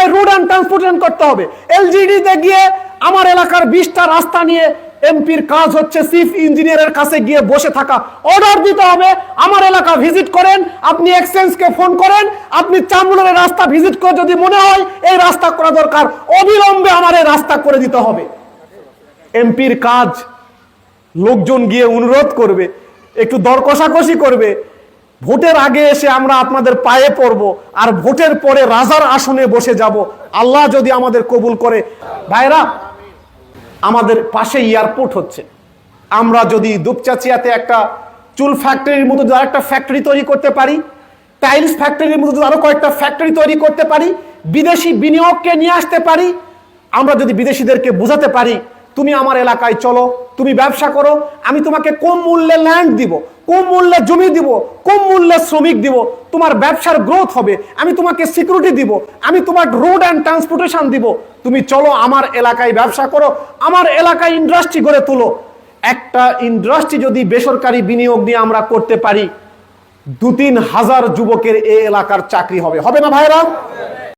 এলাকায় road and transportation করতে হবে। এলজিডিতে গিয়ে আমার এলাকার বিশটা রাস্তা নিয়ে এমপির কাজ হচ্ছে চিফ ইঞ্জিনিয়ারের কাছে গিয়ে বসে থাকা। অর্ডার দিতে হবে, আমার এলাকা ভিজিট করেন, আপনি এক্সচেঞ্জকে ফোন করেন, আপনি চামুলের রাস্তা ভিজিট করে যদি মনে হয়, এই রাস্তা করা দরকার। অবিলম্বে আমার এই রাস্তা করে দিতে হবে। এমপির কাজ, লোকজন গিয়ে অনুরোধ করবে, একটু দর কষাকষি করবে ভোটের আগে এসে আমরা আপনাদের পায়ে পড়ব আর ভোটের পরে রাজার আসনে বসে যাব। আল্লাহ যদি আমাদের কবুল করে। ভাইরা, আমাদের পাশে এয়ারপোর্ট হচ্ছে। আমরা যদি দুপচাচিয়াতে একটা চুল ফ্যাক্টরির মতো একটা ফ্যাক্টরি তৈরি করতে পারি, টাইলস ফ্যাক্টরির মতো আরও কয়েকটা ফ্যাক্টরি তৈরি করতে পারি, বিদেশি বিনিয়োগকে নিয়ে আসতে পারি, আমরা যদি বিদেশিদেরকে বোঝাতে পারি, তুমি আমার এলাকায় চলো, তুমি ব্যবসা করো, আমি তোমাকে কম মূল্যে ল্যান্ড দিব? কম মূল্যে জমি দিব কম মূল্যে শ্রমিক দিব, তোমার ব্যবসার গ্রোথ হবে, আমি তোমাকে সিকিউরিটি দিব, আমি তোমার রোড অ্যান্ড ট্রান্সপোর্টেশন দিব। তুমি চলো আমার এলাকায় ব্যবসা করো, আমার এলাকায় ইন্ডাস্ট্রি গড়ে তোলো। একটা ইন্ডাস্ট্রি যদি বেসরকারি বিনিয়োগ নিয়ে আমরা করতে পারি দু তিন হাজার যুবকের এ এলাকার চাকরি হবে। হবে না ভাইরা?